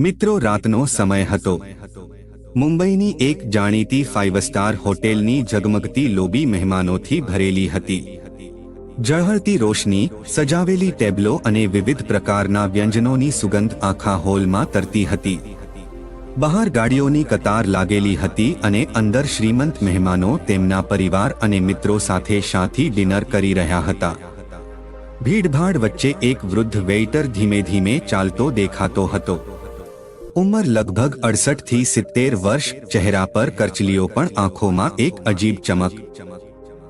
મિત્રો, રાતનો સમય હતો. મુંબઈની એક જાણીતી ફાઇવ સ્ટાર હોટેલની ઝગમગતી લોબી મહેમાનોથી ભરેલી હતી. ઝળહળતી રોશની, સજાવેલી ટેબલો અને વિવિધ પ્રકારના વ્યંજનોની સુગંધ આખા હોલમાં તરતી હતી. બહાર ગાડીઓની કતાર લાગેલી હતી અને અંદર શ્રીમંત મહેમાનો તેમના પરિવાર અને મિત્રો સાથે શાથી ડિનર કરી રહ્યા હતા. ભીડભાડ વચ્ચે એક વૃદ્ધ વેઇટર ધીમે ધીમે ચાલતો દેખાતો હતો. ઉંમર લગભગ અડસઠથી સિત્તેર વર્ષ, ચહેરા પર કરચલીઓ પણ આંખોમાં એક અજીબ ચમક.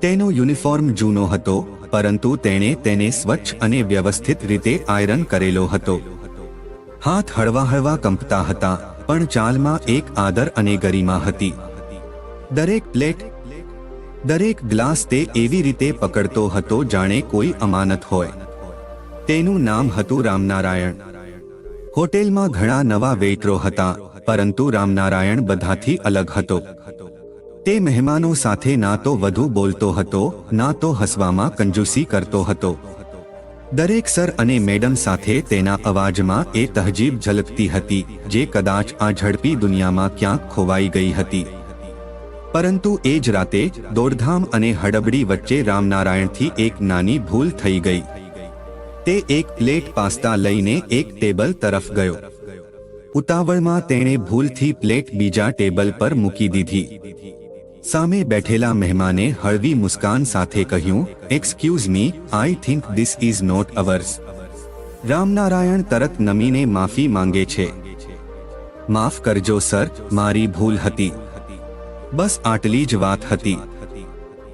તેનો યુનિફોર્મ જૂનો હતો, પરંતુ તેણે તેને સ્વચ્છ અને વ્યવસ્થિત રીતે આયરન કરેલો હતો. હાથ હળવા હળવા કંપતા હતા, પણ ચાલમાં એક આદર અને ગરિમા હતી. દરેક પ્લેટ, દરેક ગ્લાસ તે એવી રીતે પકડતો હતો જાણે કોઈ અમાનત હોય. તેનું નામ હતું રામનારાયણ. હોટેલમાં ઘણા નવા વેઇટરો હતા, પરંતુ રામનારાયણ બધાથી અલગ હતો. તે મહેમાનો સાથે ના તો વધુ બોલતો હતો, ના તો હસવામાં કંજૂસી કરતો હતો. દરેક સર અને મેડમ સાથે તેના અવાજમાં એ તહજીબ ઝલકતી હતી, જે કદાચ આ ઝડપી દુનિયામાં ક્યાંક ખોવાઈ ગઈ હતી. પરંતુ એ જ રાતે દોડધામ અને હડબડી વચ્ચે રામનારાયણથી એક નાની ભૂલ થઈ ગઈ. તે એક પ્લેટ પાસ્તા લઈને એક ટેબલ તરફ ગયો. ઉતાવળમાં તેણે ભૂલથી પ્લેટ બીજા ટેબલ પર મૂકી દીધી. સામે બેઠેલા મહેમાને હળવી મુસ્કાન સાથે કહ્યું excuse me I think this is not ours Ramnarayan તરત નમીને માફી માંગે છે. માફ કરજો, સર, મારી ભૂલ હતી. બસ આટલી જ વાત હતી.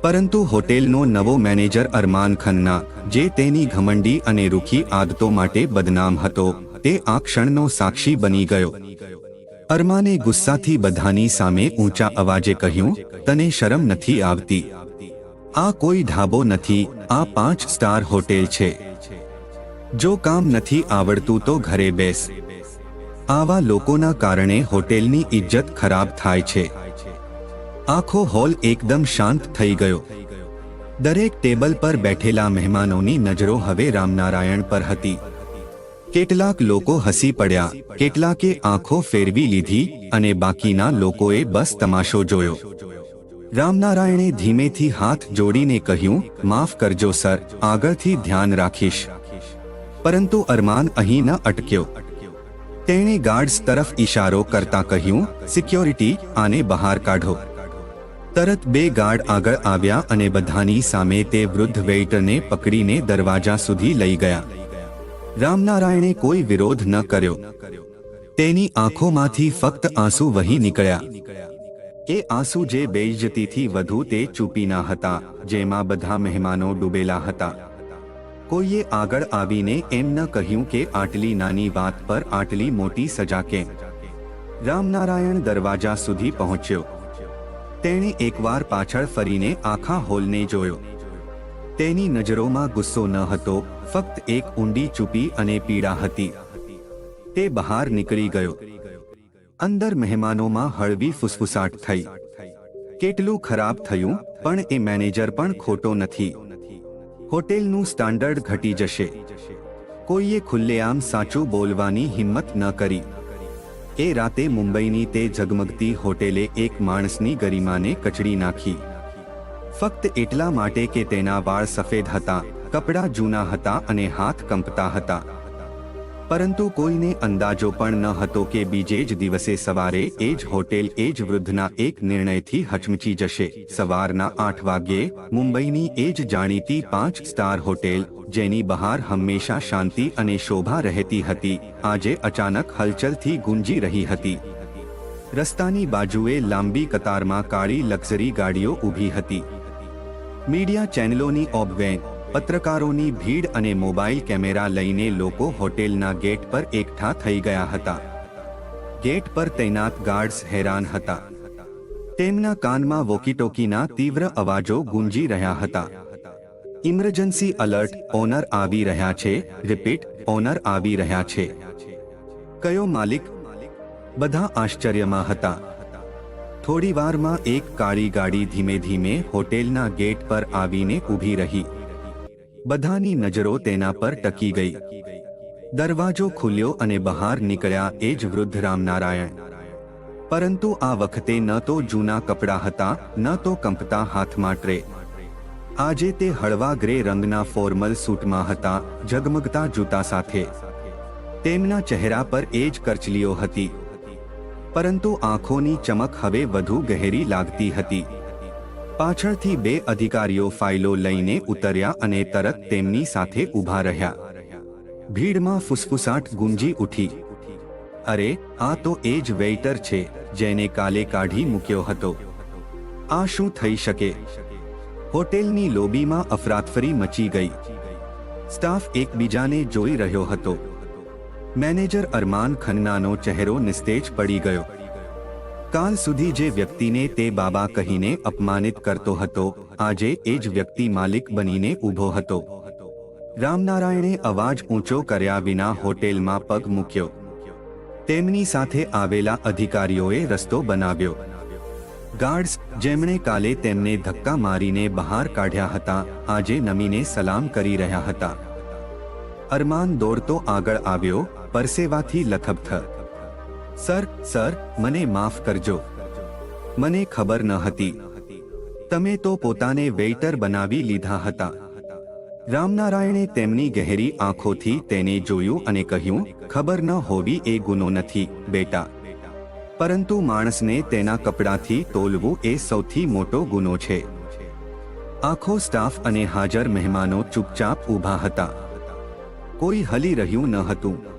પરંતુ હોટેલનો નવો મેનેજર અરમાન ખન્ના, જે તેની ઘમંડી અને રૂખી આદતો માટે બદનામ હતો, તે આ ક્ષણનો સાક્ષી બની ગયો. અરમાને ગુસ્સાથી બધાની સામે ઊંચા અવાજે કહ્યું, તને શરમ નથી આવતી. આ કોઈ ઢાબો નથી, આ પાંચ સ્ટાર હોટેલ છે. જો કામ નથી આવડતું તો ઘરે બેસ. આવા લોકોના કારણે હોટેલની ઇજ્જત ખરાબ થાય છે. આખો હોલ એકદમ શાંત થઈ ગયો દરેક ટેબલ પર બેઠેલા મહેમાનોની નજરો હવે રામનારાયણ પર હતી કેટલાક લોકો હસી પડ્યા કેટલાકે આંખો ફેરવી લીધી અને બાકીના લોકોએ બસ તમાશો જોયો રામનારાયણે ધીમેથી હાથ જોડીને કહ્યું માફ કરજો સર આગળથી ધ્યાન રાખીશ પરંતુ અરમાન અહીં ન અટક્યો તેણે ગાર્ડ્સ તરફ ઈશારો કરતા કહ્યું સિક્યોરિટી આને બહાર કાઢો તરત બે ગાર્ડ આગળ આવ્યા અને બધાની સામે તે વૃદ્ધ વેઇટરને પકડીને દરવાજા સુધી લઈ ગયા. રામનારાયણે કોઈ વિરોધ ન કર્યો. તેની આંખોમાંથી ફક્ત આંસુ વહી નીકળ્યા. એ આંસુ જે બેઇજ્જતીથી વધુ તે ચૂપીના હતા, જેમાં બધા મહેમાનો ડૂબેલા હતા. કોઈએ આગળ આવીને એમ ન કહ્યું કે આટલી નાની વાત પર આટલી મોટી સજા કેમ? રામનારાયણ દરવાજા સુધી પહોંચ્યો. તેણે એકવાર પાછળ ફરીને આખા હોલને જોયો. તેની નજરોમાં ગુસ્સો ન હતો, ફક્ત એક ઊંડી ચૂપી અને પીડા હતી. તે બહાર નીકળી ગયો. અંદર મહેમાનોમાં હળવી ફુસફુસાટ થઈ. કેટલું ખરાબ થયું, પણ એ મેનેજર પણ ખોટો નથી. હોટેલનું સ્ટાન્ડર્ડ ઘટી જશે. કોઈએ ખુલ્લેઆમ સાચું બોલવાની હિંમત ન કરી. એ રાતે મુંબઈની તે ઝગમગતી હોટેલે એક માણસની ગરિમાને કચડી નાખી. ફક્ત એટલા માટે કે તેના વાળ સફેદ હતા, કપડાં જૂના હતા અને હાથ કંપતા હતા. પરંતુ કોઈને અંદાજો પણ ન હતો કે બીજે જ દિવસે સવારે એ જ હોટેલ એ જ વૃદ્ધના એક નિર્ણયથી હચમચી જશે. સવારના આઠ વાગ્યે મુંબઈની એ જ જાણીતી પાંચ સ્ટાર હોટેલ, જેની બહાર હંમેશા શાંતિ અને શોભા રહેતી હતી, આજે અચાનક હલચલથી ગુંજી રહી હતી. રસ્તાની બાજુએ લાંબી કતારમાં કાળી લક્ઝરી ગાડીઓ ઊભી હતી. મીડિયા ચેનલોની ઓબવેન પત્રકારોની ભીડ અને મોબાઈલ કેમેરા લઈને લોકો હોટેલના ગેટ પર એકઠા થઈ ગયા હતા. ગેટ પર તૈનાત ગાર્ડ્સ હેરાન હતા. તેમના કાનમાં વોકીટોકીના તીવ્ર અવાજો ગુંજી રહ્યા હતા. ઇમરજન્સી અલર્ટ, ઓનર આવી રહ્યા છે. રિપીટ, ઓનર આવી રહ્યા છે. કયો માલિક? બધા આશ્ચર્યમાં હતા. થોડી વારમાં એક કાળી ગાડી ધીમે ધીમે હોટેલના ગેટ પર આવીને ઊભી રહી. બધાની નજરો તેના પર ટકી ગઈ. દરવાજો ખુલ્યો અને બહાર નીકળ્યા એ જ વૃદ્ધ રામનારાયણ. પરંતુ આ વખતે ન તો જૂના કપડાં હતા, ન તો કંપતા હાથમાં ટ્રે. આજે તે હળવા ગ્રે રંગના ફોર્મલ સૂટમાં હતા, ઝગમગતા જૂતા સાથે. તેમના ચહેરા પર એ જ કરચલીઓ હતી. પરંતુ આંખોની ચમક હવે વધુ ગહેરી લાગતી હતી. પાછળથી બે અધિકારીઓ ફાઇલો લઈને ઉતર્યા અને તરત તેમની સાથે ઊભા રહ્યા. ભીડમાં ફુસફુસાટ ગુંજી ઉઠી. અરે, આ તો એ જ વેઇટર છે, જેને કાલે કાઢી મૂક્યો હતો. આ શું થઈ શકે? હોટેલની લોબીમાં અફરાતફરી મચી ગઈ. સ્ટાફ એકબીજાને જોઈ રહ્યો હતો. મેનેજર અરમાન ખન્નાનો ચહેરો નિસ્તેજ પડી ગયો. કાલ સુધી જે વ્યક્તિને તે બાબા કહીને અપમાનિત કરતો હતો, આજે એ જ વ્યક્તિ માલિક બનીને ઊભો હતો. રામનારાયણે અવાજ ઊંચો કર્યા વિના હોટેલમાં પગ મૂક્યો. તેમની સાથે આવેલા અધિકારીઓએ રસ્તો બનાવ્યો. ગાર્ડ્સ, જેમણે કાલે તેમને ધક્કા મારીને બહાર કાઢ્યા હતા, આજે નમીને સલામ કરી રહ્યા હતા. અરમાન દોડતો આગળ આવ્યો, પરસેવાથી લથબથ. સર સર, મને માફ કરજો. મને ખબર ન હતી. તમે તો પોતાને વેઇટર બનાવી લીધા હતા. રામનારાયણે તેમની ગહેરી આંખોથી તેને જોયું અને કહ્યું, ખબર ન હોવી એ ગુનો નથી, બેટા. પરંતુ માણસને તેના કપડાથી તોલવું એ સૌથી મોટો ગુનો છે. આખો સ્ટાફ અને હાજર મહેમાનો ચૂપચાપ ઊભા હતા. કોઈ હલી રહ્યું ન હતું.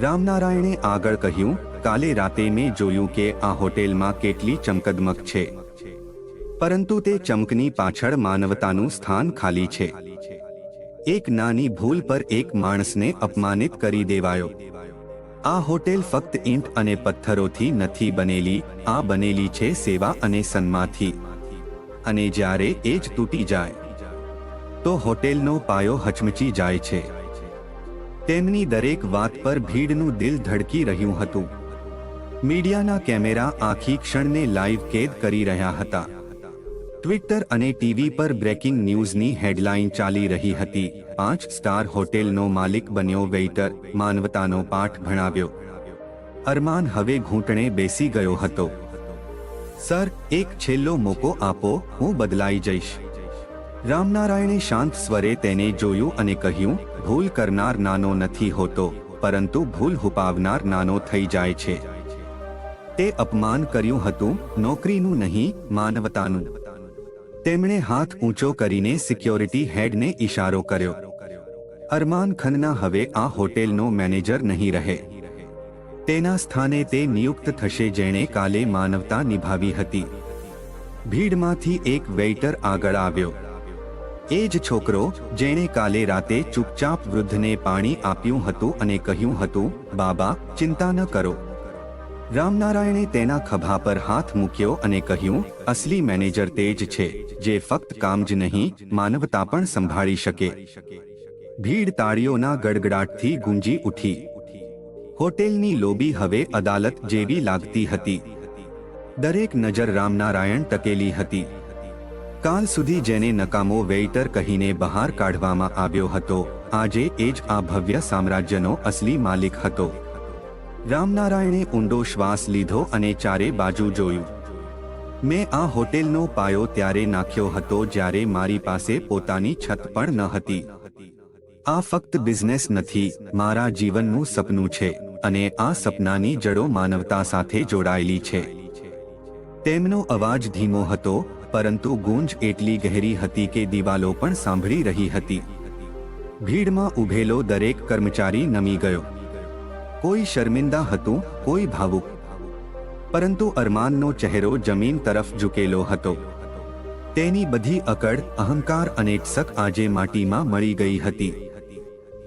રામનારાયણે આગળ કહ્યું કાલે રાતે મેં જોયું કે આ હોટેલમાં કેટલી ચમકદમક છે. પરંતુ તે ચમકની પાછળ માનવતાનું સ્થાન ખાલી છે. એક નાની ભૂલ પર એક માણસને અપમાનિત કરી દેવાયો. આ હોટેલ ફક્ત ઈંટ અને પથ્થરોથી નથી બનેલી, આ બનેલી છે સેવા અને સન્માથી અને જ્યારે એ જ તૂટી જાય, તો હોટેલનો પાયો હચમચી જાય છે. તેમની દરેક વાત પર ભીડનું દિલ ધડકી રહ્યું હતું. મીડિયાના કેમેરા આખી ક્ષણને લાઈવ કેદ કરી રહ્યા હતા. ટ્વિટર અને ટીવી પર બ્રેકિંગ ન્યૂઝની હેડલાઇન ચાલી રહી હતી. પાંચ સ્ટાર હોટેલનો માલિક બન્યો વેઇટર, માનવતાનો પાઠ ભણાવ્યો. અરમાન હવે ઘૂંટણે બેસી ગયો હતો. સર, એક છેલ્લો મોકો આપો, હું બદલાઈ જઈશ. રામનારાયણે શાંત સ્વરે તેને જોયું અને કહ્યું, ભૂલ કરનાર નાનો નથી હોતો, પરંતુ ભૂલ હુપાવનાર નાનો થઈ જાય છે. તે અપમાન કર્યું હતું, નોકરીનું નહીં, માનવતાનું. તેમણે હાથ ઊંચો કરીને સિક્યોરિટી હેડને ઇશારો કર્યો. અરમાન ખન્ના હવે આ હોટેલનો મેનેજર નહીં રહે. તેના સ્થાને તે નિયુક્ત થશે જેણે કાલે માનવતા નિભાવી હતી. ભીડમાંથી એક વેઇટર આગળ આવ્યો. એ જ છોકરો, જેણે કાલે રાતે ચૂપચાપ વૃદ્ધને પાણી આપ્યું હતું અને કહ્યું હતું, બાબા, ચિંતા ન કરો. રામનારાયણે તેના ખભા પર હાથ મૂક્યો અને કહ્યું, અસલી મેનેજર તે જ છે, જે ફક્ત કામ જ નહીં, માનવતા પણ સંભાળી શકે. ભીડ તાળીઓના ગડગડાટથી ગુંજી ઉઠી. હોટેલની લોબી હવે અદાલત જેવી લાગતી હતી. દરેક નજર રામનારાયણ તકેલી હતી. કાલ સુધી જેને નકામો વેઇટર કહીને બહાર કાઢવામાં આવ્યો હતો, આજે એ જ આ ભવ્ય સામ્રાજ્યનો અસલી માલિક હતો. રામનારાયણે ઊંડો શ્વાસ લીધો અને ચારે બાજુ જોયું. મેં આ હોટેલનો પાયો ત્યારે નાખ્યો હતો જ્યારે મારી પાસે પોતાની છત પણ ન હતી. આ ફક્ત બિઝનેસ નથી, મારા જીવનનું સપનું છે અને આ સપનાની જડો માનવતા સાથે જોડાયેલી છે. તેમનો અવાજ ધીમો હતો, પરંતુ ગુંજ એટલી ગહેરી હતી કે દિવાલો પણ સાંભળી રહી હતી. ભીડમાં ઉભેલો દરેક કર્મચારી નમી ગયો. કોઈ શર્મિંદા હતું, કોઈ ભાવુક. પરંતુ અરમાનનો ચહેરો જમીન તરફ ઝૂકેલો હતો. તેની બધી અકડ, અહંકાર અને ટસક આજે માટીમાં મળી ગઈ હતી.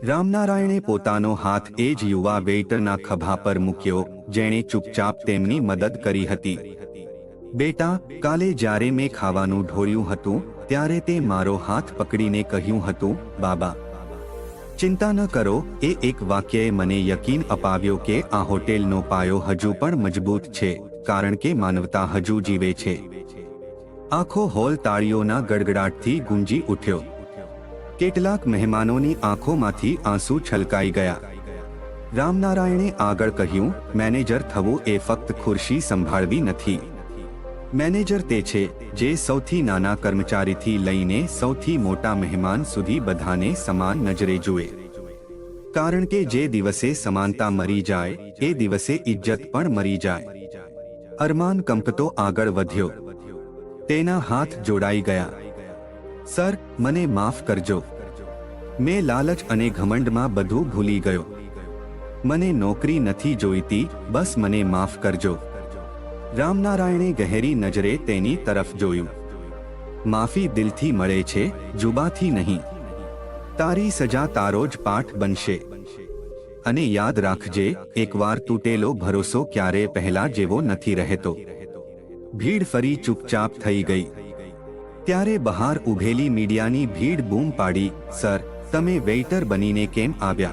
રામનારાયણે પોતાનો હાથ એ જ યુવા વેઇટરના ખભા પર મૂક્યો, જેણે ચૂપચાપ તેમની મદદ કરી હતી. બેટા, કાલે જ્યારે મેં ખાવાનું ઢોળ્યું હતું, ત્યારે તે મારો હાથ પકડીને કહ્યું હતું, બાબા ચિંતા ન કરો, એ એક વાક્યએ મને યકીન અપાવ્યો કે આ હોટેલનો પાયો હજુ પણ મજબૂત છે, કારણ કે માનવતા હજુ જીવે છે. આખો હોલ તાળીઓના ગડગડાટથી ગુંજી ઉઠ્યો. કેટલાક મહેમાનોની આંખોમાંથી આંસુ છલકાઈ ગયા. રામનારાયણે આગળ કહ્યું, મેનેજર થવું એ ફક્ત ખુરશી સંભાળવી નથી. મેનેજર તે છે જે સૌથી નાના કર્મચારીથી લઈને સૌથી મોટા મહેમાન સુધી બધાને સમાન નજરે જુએ. કારણ કે જે દિવસે સમાનતા મરી જાય, એ દિવસે ઇજ્જત પણ મરી જાય. અરમાન કંપતો આગળ વધ્યો. તેના હાથ જોડાઈ ગયા. સર, મને માફ કરજો. મેં લાલચ અને ઘમંડમાં બધું ભૂલી ગયો. મને નોકરી નથી જોઈતી, બસ મને માફ કરજો. રામનારાયણે ગહેરી નજરે તેની તરફ જોયું. માફી દિલથી મળે છે, જુબાથી નહીં. તારી સજા તારો જ પાઠ બનશે. અને યાદ રાખજે, એકવાર તૂટેલો ભરોસો ક્યારે પહેલા જેવો નથી રહેતો. ભીડ ફરી ચૂપચાપ થઈ ગઈ. ત્યારે બહાર ઉભેલી મીડિયાની ભીડ બૂમ પાડી, સર, તમે વેઇટર બનીને કેમ આવ્યા?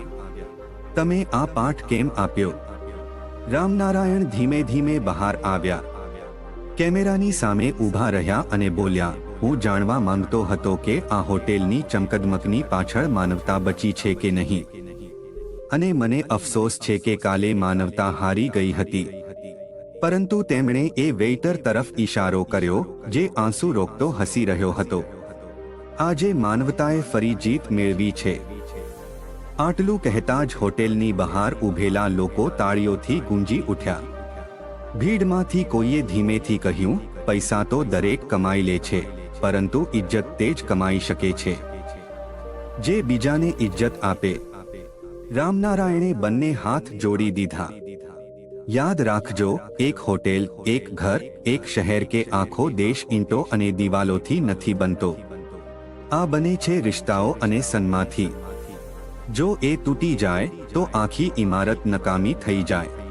તમે આ પાઠ કેમ આપ્યો? રામનારાયણ ધીમે ધીમે બહાર આવ્યા. કેમેરાની સામે ઊભા રહ્યા અને બોલ્યા, હું જાણવા માંગતો હતો કે આ હોટેલની ચમકદમકની પાછળ માનવતા બચી છે કે નહીં? અને મને અફસોસ છે કે કાલે માનવતા હારી ગઈ હતી. પરંતુ તેમણે એ વેઇટર તરફ ઈશારો કર્યો, જે આંસુ રોકતો હસી રહ્યો હતો. આજે માનવતાએ ફરી જીત મેળવી છે. આટલું કહેતા જ હોટેલની બહાર ઊભેલા લોકો તાળીઓથી ગુંજી ઉઠ્યા. ભીડમાંથી કોઈએ ધીમેથી કહ્યું, પૈસા તો દરેક કમાઈ લે છે, પરંતુ ઇજ્જત તે જ કમાઈ શકે છે. જે બીજાને ઇજ્જત આપે. રામનારાયણે બંને હાથ જોડી દીધા. યાદ રાખજો, એક હોટેલ, એક ઘર, એક શહેર કે આખો દેશ ઈંટો અને દિવાલોથી નથી બનતો. આ બને છે રિશ્તાઓ અને સન્માથી. જો એ તૂટી જાય તો આખી ઇમારત નકામી થઈ જાય.